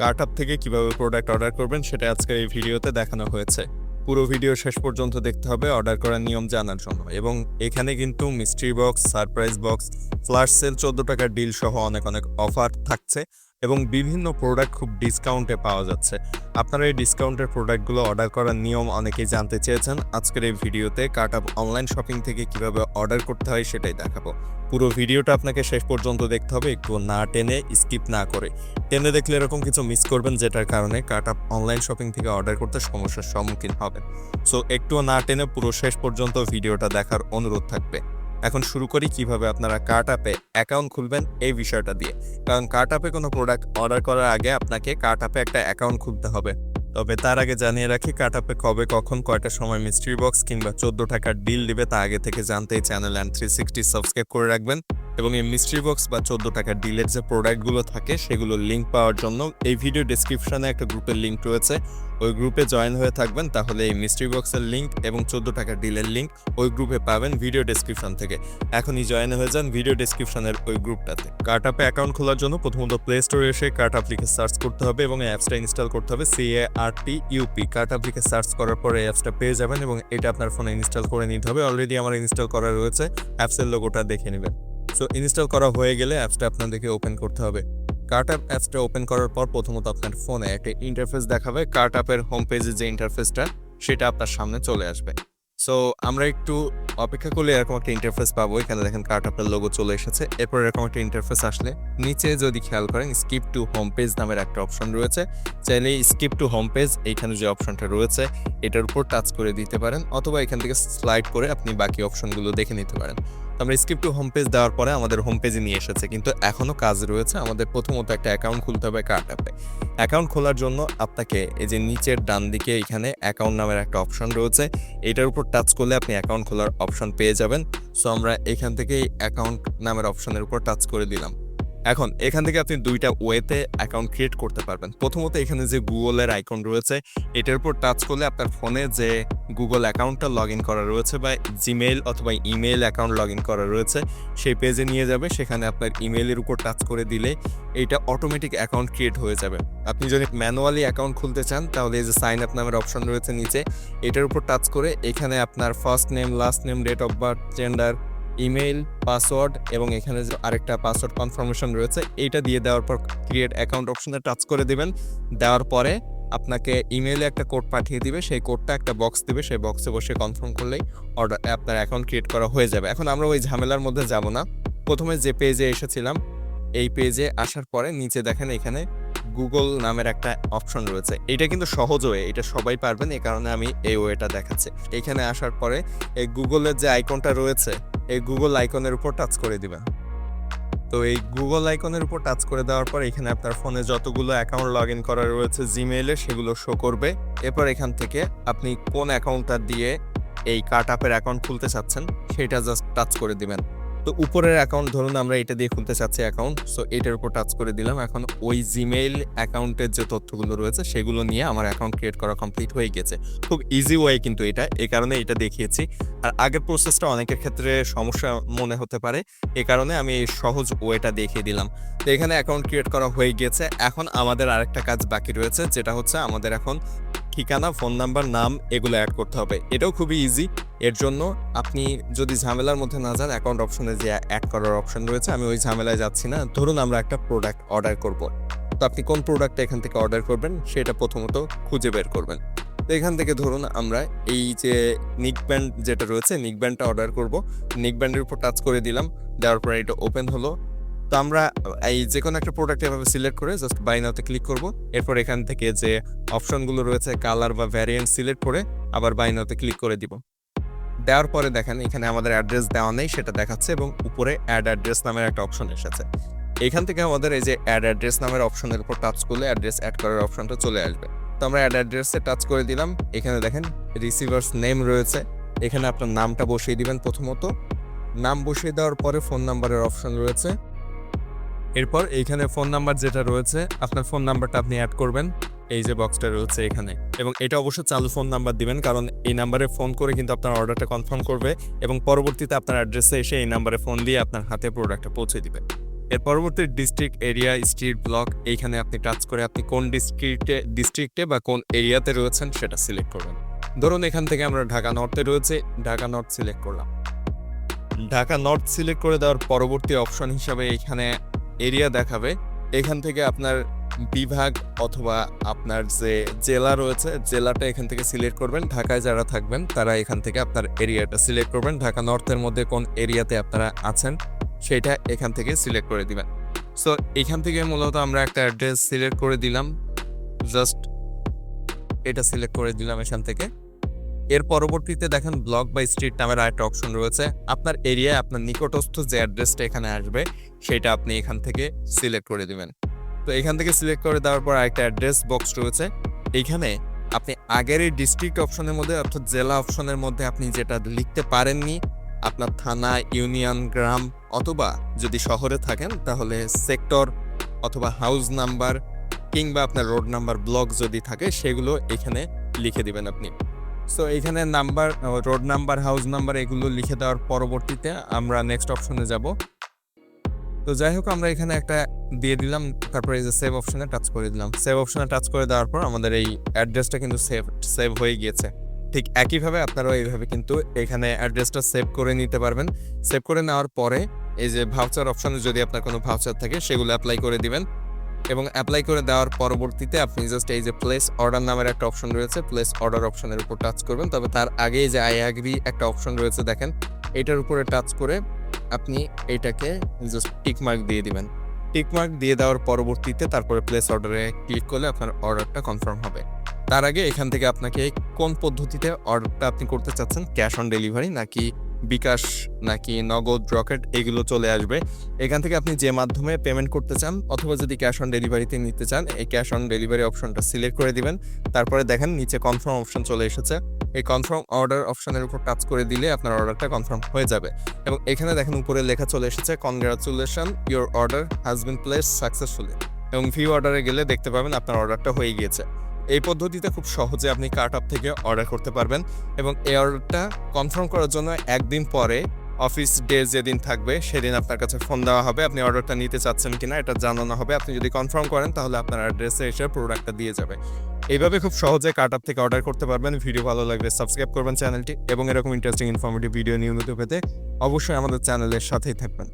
Cart up থেকে কীভাবে product order করবেন সেটা আজকের এই ভিডিওতে দেখানো হয়েছে। পুরো ভিডিও শেষ পর্যন্ত দেখতে হবে অর্ডার করার নিয়ম জানার জন্য। এবং এখানে কিন্তু mystery box surprise box flash sale চোদ্দ টাকার ডিল সহ অনেক অনেক অফার থাকছে। এবং বিভিন্ন প্রোডাক্ট খুব ডিসকাউন্টে পাওয়া যাচ্ছে। আপনারা এই ডিসকাউন্টের প্রোডাক্টগুলো অর্ডার করার নিয়ম অনেকেই জানতে চেয়েছেন। আজকের এই ভিডিওতে কার্ট আপ অনলাইন শপিং থেকে কীভাবে অর্ডার করতে হয় সেটাই দেখাবো। পুরো ভিডিওটা আপনাকে শেষ পর্যন্ত দেখতে হবে, একটু না টেনে স্কিপ না করে। টেনে দেখলে এরকম কিছু মিস করবেন যেটার কারণে কার্ট আপ অনলাইন শপিং থেকে অর্ডার করতে সমস্যার সম্মুখীন হবেন। সো একটু না টেনে পুরো শেষ পর্যন্ত ভিডিওটা দেখার অনুরোধ থাকবে। এখন শুরু করি কীভাবে আপনারা কার্ট অ্যাপে অ্যাকাউন্ট খুলবেন এই বিষয়টা দিয়ে। কারণ কার্ট অ্যাপে কোনো প্রোডাক্ট অর্ডার করার আগে আপনাকে কার্ট অ্যাপে একটা অ্যাকাউন্ট খুলতে হবে। তবে তার আগে জানিয়ে রাখি কার্ট অ্যাপে কবে কখন কয়টার সময় মিস্ট্রি বক্স কিংবা চোদ্দ টাকার ডিল দিবে তা আগে থেকে জানতে channel and three sixty subscribe করে রাখবেন। এবং এই মিস্ট্রি বক্স বা চোদ্দ টাকার ডিলের যে প্রোডাক্টগুলো থাকে সেগুলোর লিঙ্ক পাওয়ার জন্য এই ভিডিও ডিসক্রিপশনে একটা গ্রুপের লিঙ্ক রয়েছে। ওই গ্রুপে জয়েন হয়ে থাকবেন, তাহলে এই মিস্ট্রি বক্সের লিঙ্ক এবং চোদ্দ টাকার ডিলের লিঙ্ক ওই গ্রুপে পাবেন ভিডিও ডিসক্রিপশন থেকে। এখনই জয়েন হয়ে যান ভিডিও ডিসক্রিপশনের ওই গ্রুপটাতে কার্ট অ্যাপে অ্যাকাউন্ট খোলার জন্য প্রথমত প্লে স্টোরে এসে কার্ট অ্যাপ লিখে সার্চ করতে হবে এবং অ্যাপসটা ইনস্টল করতে হবে C A R T U P cart app লিখে সার্চ করার পরে অ্যাপসটা পেয়ে যাবেন এবং এটা আপনার ফোনে ইনস্টল করে নিতে হবে। অলরেডি আমার ইনস্টল করা রয়েছে অ্যাপসের লোগোটা দেখে নেবেন। সো ইনস্টল করা হয়ে গেলে অ্যাপসটা আপনাদেরকে ওপেন করতে হবে। কার্ট অ্যাপ অ্যাপসটা ওপেন করার পর প্রথমত আপনার ফোনে একটা ইন্টারফেস দেখাবে। কার্ট অ্যাপের হোম পেজের যে ইন্টারফেসটা সেটা আপনার সামনে চলে আসবে। সো আমরা একটু অপেক্ষা করলে এরকম একটা ইন্টারফেস পাবো। এখানে দেখেন কার্ট অ্যাপের লোগো চলে এসেছে। এরপর এরকম একটা ইন্টারফেস আসলে নিচে যদি খেয়াল করেন স্কিপ টু হোম পেজ নামের একটা অপশন রয়েছে। চাইলে স্কিপ টু হোম পেজ এইখানে যে অপশনটা রয়েছে, এটার উপর টাচ করে দিতে পারেন। অথবা এখান থেকে স্লাইড করে আপনি বাকি অপশনগুলো দেখে নিতে পারেন। আমরা স্ক্রিপ্ট টু হোম পেজ দেওয়ার পরে আমাদের হোম পেজে নিয়ে এসেছে। কিন্তু এখনও কাজ রয়েছে, আমাদের প্রথমত একটা অ্যাকাউন্ট খুলতে হবে কার্ড অ্যাপে। অ্যাকাউন্ট খোলার জন্য আপনাকে এই যে নিচের ডান দিকে এখানে অ্যাকাউন্ট নামের একটা অপশন রয়েছে। এটার উপর টাচ করলে আপনি অ্যাকাউন্ট খোলার অপশন পেয়ে যাবেন। সো আমরা এখান থেকেই অ্যাকাউন্ট নামের অপশনের উপর টাচ করে দিলাম। এখন, এখান থেকে আপনি দুইটা ওয়েতে অ্যাকাউন্ট ক্রিয়েট করতে পারবেন। প্রথমত, এখানে যে গুগলের আইকন রয়েছে, এটার উপর টাচ করলে আপনার ফোনে যে গুগল অ্যাকাউন্টটা লগ ইন করা রয়েছে বা জিমেইল অথবা ইমেল অ্যাকাউন্ট লগ ইন করা রয়েছে, সেই পেজে নিয়ে যাবে। সেখানে আপনার ইমেইলের উপর টাচ করে দিলে এইটা অটোমেটিক অ্যাকাউন্ট ক্রিয়েট হয়ে যাবে। আপনি যদি ম্যানুয়ালি অ্যাকাউন্ট খুলতে চান, তাহলে এই যে সাইন আপ নামের অপশন রয়েছে নিচে, এটার উপর টাচ করে এখানে আপনার first name last name date of birth gender email, password এবং এখানে যে আরেকটা পাসওয়ার্ড কনফার্মেশন রয়েছে, এইটা দিয়ে দেওয়ার পর ক্রিয়েট অ্যাকাউন্ট অপশনে টাচ করে দেবেন। দেওয়ার পরে আপনাকে ইমেইলে একটা কোড পাঠিয়ে দিবে, সেই কোডটা একটা বক্স দিবে, সেই বক্সে বসে কনফার্ম করলেই অর্ডার, আপনার অ্যাকাউন্ট ক্রিয়েট করা হয়ে যাবে। এখন আমরা ওই ঝামেলার মধ্যে যাব না। প্রথমে যে পেজে এসেছিলাম, এই পেজে আসার পরে নিচে দেখেন এখানে গুগল নামের একটা অপশন রয়েছে। এটা কিন্তু সহজ ওয়ে, এটা সবাই পারবেন এই কারণে আমি এই ওয়েটা দেখাচ্ছি। এখানে আসার পরে এই গুগলের যে আইকনটা রয়েছে এই গুগল আইকনের উপর টাচ করে দিবেন। তো এই গুগল আইকনের উপর টাচ করে দেওয়ার পর এখানে আপনার ফোনে যতগুলো অ্যাকাউন্ট লগ ইন করা রয়েছে জিমেইলে সেগুলো শো করবে। এরপর এখান থেকে আপনি কোন অ্যাকাউন্টটা দিয়ে এই কার্ট আপের অ্যাকাউন্ট খুলতে চাচ্ছেন, সেটা জাস্ট টাচ করে দিবেন। তো উপরের অ্যাকাউন্ট ধরুন আমরা এটা দিয়ে খুলতে চাচ্ছি অ্যাকাউন্ট সো এটার উপর টাচ করে দিলাম। এখন ওই জিমেইল অ্যাকাউন্টের যে তথ্যগুলো রয়েছে, সেগুলো নিয়ে আমার অ্যাকাউন্ট ক্রিয়েট করা কমপ্লিট হয়ে গেছে। খুব ইজি ওয়ে কিন্তু এটা এই কারণে এটা দেখিয়েছি। আর আগের প্রসেসটা অনেকের ক্ষেত্রে সমস্যা মনে হতে পারে, এ কারণে আমি সহজ ওয়েটা দেখিয়ে দিলাম। তো এখানে অ্যাকাউন্ট ক্রিয়েট করা হয়ে গেছে। এখন আমাদের আরেকটা কাজ বাকি রয়েছে, যেটা হচ্ছে আমাদের এখন ঠিকানা ফোন নাম্বার নাম, এগুলো অ্যাড করতে হবে। এটাও খুবই ইজি এর জন্য আপনি যদি ঝামেলার মধ্যে না যান অ্যাকাউন্ট অপশনে যে অ্যাড করার অপশন রয়েছে, আমি ওই ঝামেলায় যাচ্ছি না। ধরুন আমরা একটা প্রোডাক্ট অর্ডার করব। তো আপনি কোন প্রোডাক্টটা এখান থেকে অর্ডার করবেন, সেটা প্রথমত খুঁজে বের করবেন। তো এখান থেকে ধরুন আমরা এই যে নিক ব্যান্ড যেটা রয়েছে নিক ব্যান্ডটা অর্ডার করব। নিক ব্যান্ডের উপর টাচ করে দিলাম, দেওয়ার পরে এটা ওপেন হলো। তো আমরা এই যে কোনো একটা প্রোডাক্ট এভাবে সিলেক্ট করে জাস্ট বাই নাওতে ক্লিক করব। এরপর এখান থেকে যে অপশনগুলো রয়েছে কালার বা ভ্যারিয়েন্ট সিলেক্ট করে আবার বাই নাওতে ক্লিক করে দিব। দেওয়ার পরে দেখেন এখানে আমাদের অ্যাড্রেস দেওয়া নেই, সেটা দেখাচ্ছে এবং উপরে অ্যাড অ্যাড্রেস নামের একটা অপশন এসেছে। এখান থেকে আমাদের এই যে অ্যাড অ্যাড্রেস নামের অপশনের উপর টাচ করলে অ্যাড্রেস অ্যাড করার অপশনটা চলে আসবে। তো আমরা অ্যাড অ্যাড্রেসে টাচ করে দিলাম, এখানে দেখেন রিসিভার্স নেম রয়েছে। এখানে আপনার নামটা বসিয়ে দিবেন প্রথমত। নাম বসিয়ে দেওয়ার পরে ফোন নাম্বারের অপশন রয়েছে। এরপর এইখানে ফোন নাম্বার যেটা রয়েছে, আপনার ফোন নাম্বারটা আপনি অ্যাড করবেন। এই যে বক্সটা রয়েছে এখানে। এবং এটা অবশ্যই চালু ফোন নাম্বার দিবেন, কারণ এই নাম্বারে ফোন করে কিন্তু আপনার অর্ডারটা কনফার্ম করবে এবং পরবর্তীতে আপনার অ্যাড্রেসে এসে এই নাম্বারে ফোন দিয়ে আপনার হাতে প্রোডাক্টটা পৌঁছে দিবে। এর পরবর্তী ডিস্ট্রিক্ট এরিয়া স্ট্রিট ব্লক এইখানে আপনি টাচ করে আপনি কোন ডিস্ট্রিক্টে ডিস্ট্রিক্টে বা কোন এরিয়াতে রয়েছেন সেটা সিলেক্ট করবেন। ধরুন এখান থেকে আমরা ঢাকা নর্থে রয়েছে, ঢাকা নর্থ সিলেক্ট করলাম। ঢাকা নর্থ সিলেক্ট করে দেওয়ার পরবর্তী অপশন হিসাবে এখানে এরিয়া দেখাবে। এখান থেকে আপনার বিভাগ অথবা আপনার যে জেলা রয়েছে, জেলাটা এখান থেকে সিলেক্ট করবেন। ঢাকায় যারা থাকবেন, তারা এখান থেকে আপনার এরিয়াটা সিলেক্ট করবেন। ঢাকা নর্থের মধ্যে কোন এরিয়াতে আপনারা আছেন, সেটা এখান থেকে সিলেক্ট করে দিবেন। সো এখান থেকে মূলত আমরা একটা অ্যাড্রেস সিলেক্ট করে দিলাম। জাস্ট এটা সিলেক্ট করে দিলাম এখান থেকে। এর পরবর্তীতে দেখেন, ব্লক বা স্ট্রিট নামের আরেকটা অপশন রয়েছে। আপনার এরিয়ায় আপনার নিকটস্থ যে অ্যাড্রেসটা এখানে আসবে, সেটা আপনি এখান থেকে সিলেক্ট করে দিবেন। তো এখান থেকে সিলেক্ট করে দেওয়ার পর আরেকটা অ্যাড্রেস বক্স রয়েছে। এইখানে আপনি আগের এই ডিস্ট্রিক্ট অপশনের মধ্যে অর্থাৎ জেলা অপশনের মধ্যে আপনি যেটা লিখতে পারেননি, আপনার থানা ইউনিয়ন গ্রাম অথবা যদি শহরে থাকেন তাহলে সেক্টর অথবা হাউস নাম্বার কিংবা আপনার রোড নাম্বার ব্লক যদি থাকে সেগুলো এখানে লিখে দিবেন আপনি। সো এখানে number road number house number এগুলো লিখে দেওয়ার পরবর্তীতে আমরা নেক্সট অপশনে যাব। তো যাই হোক, আমরা এখানে একটা দিয়ে দিলাম। তারপরে এই যে সেভ অপশনে টাচ করে দিলাম। সেভ অপশনে টাচ করে দেওয়ার পর আমাদের এই অ্যাড্রেসটা কিন্তু সেভ সেভ হয়ে গিয়েছে। ঠিক একইভাবে আপনারাও এইভাবে কিন্তু এখানে অ্যাড্রেসটা সেভ করে নিতে পারবেন। সেভ করে নেওয়ার পরে এই যে ভাউচার অপশনে যদি আপনার কোনো ভাউচার থাকে, সেগুলো অ্যাপ্লাই করে দিবেন। এবং অ্যাপ্লাই করে দেওয়ার পরবর্তীতে আপনি জাস্ট এই যে প্লেস অর্ডার নামের একটা অপশন রয়েছে প্লেস অর্ডার অপশনের উপর টাচ করবেন। তবে তার আগে যে আই অ্যাগ্রি একটা অপশন রয়েছে দেখেন, এটার উপরে টাচ করে আপনি এটাকে জাস্ট টিক মার্ক দিয়ে দিবেন। টিক মার্ক দিয়ে দেওয়ার পরবর্তীতে তারপরে প্লেস অর্ডারে ক্লিক করলে আপনার অর্ডারটা কনফার্ম হবে। তার আগে এখান থেকে আপনাকে কোন পদ্ধতিতে অর্ডারটা আপনি করতে চাচ্ছেন? ক্যাশ অন ডেলিভারি নাকি বিকাশ, নাকি নগদ, রকেট, এগুলো চলে আসবে। এখান থেকে আপনি যে মাধ্যমে পেমেন্ট করতে চান অথবা যদি ক্যাশ অন ডেলিভারিতে নিতে চান, এই ক্যাশ অন ডেলিভারি অপশনটা সিলেক্ট করে দিবেন। তারপরে দেখেন নিচে কনফার্ম অপশন চলে এসেছে। এই কনফার্ম অর্ডার অপশনের উপর টাচ করে দিলে আপনার অর্ডারটা কনফার্ম হয়ে যাবে। এবং এখানে দেখেন উপরে লেখা চলে এসেছে congratulation your order has been place successfully এবং ভিউ অর্ডারে গেলে দেখতে পাবেন আপনার অর্ডারটা হয়ে গিয়েছে। এই পদ্ধতিতে খুব সহজে আপনি কার্ট আপ থেকে অর্ডার করতে পারবেন এবং এই অর্ডারটা কনফার্ম করার জন্য একদিন পরে অফিস ডে যেদিন থাকবে, সেদিন আপনার কাছে ফোন দেওয়া হবে, আপনি অর্ডারটা নিতে চাচ্ছেন কিনা এটা জানানো হবে। আপনি যদি কনফার্ম করেন, তাহলে আপনার অ্যাড্রেসে এসে প্রোডাক্টটা দিয়ে যাবে। এইভাবে খুব সহজে কার্ট আপ থেকে অর্ডার করতে পারবেন। ভিডিও ভালো লাগলে সাবস্ক্রাইব করবেন চ্যানেলটি এবং এরকম ইন্টারেস্টিং ইনফরমেটিভ ভিডিও নিয়মিত পেতে অবশ্যই আমাদের চ্যানেলের সাথেই থাকবেন।